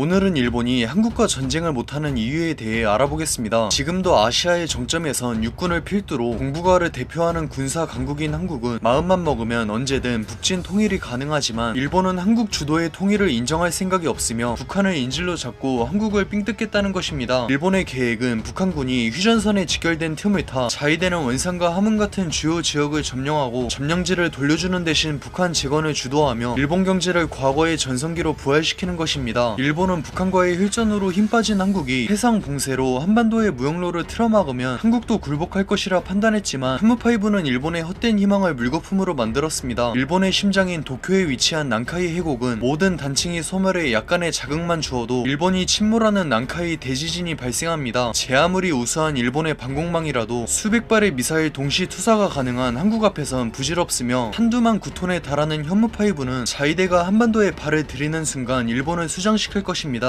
오늘은 일본이 한국과 전쟁을 못하는 이유에 대해 알아보겠습니다. 지금도 아시아의 정점에선 육군을 필두로 동북아를 대표하는 군사 강국인 한국은 마음만 먹으면 언제든 북진 통일이 가능하지만 일본은 한국 주도의 통일을 인정할 생각이 없으며 북한을 인질로 잡고 한국을 삥 뜯겠다는 것입니다. 일본의 계획은 북한군이 휴전선에 직결된 틈을 타 자위대는 원산과 함흥 같은 주요 지역을 점령하고 점령지를 돌려주는 대신 북한 재건을 주도하며 일본 경제를 과거의 전성기로 부활시키는 것입니다. 일본 은 북한과의 혈전으로 힘 빠진 한국이 해상 봉쇄로 한반도의 무역로를 틀어막으면 한국도 굴복할 것이라 판단했지만 한무파이브는 일본의 헛된 희망을 물거품으로 만들었습니다. 일본의 심장인 도쿄에 위치한 난카이 해곡은 모든 단층이 소멸해 약간의 자극만 주어도 일본이 침몰하는 난카이 대지진이 발생합니다. 제 아무리 우수한 일본의 방공망이라도 수백 발의 미사일 동시 투사가 가능한 한국 앞에선 부질없으며 한두만 구톤에 달하는 현무파이브는 자위대가 한반도에 발을 들이는 순간 일본을 수장시킬 것입니다.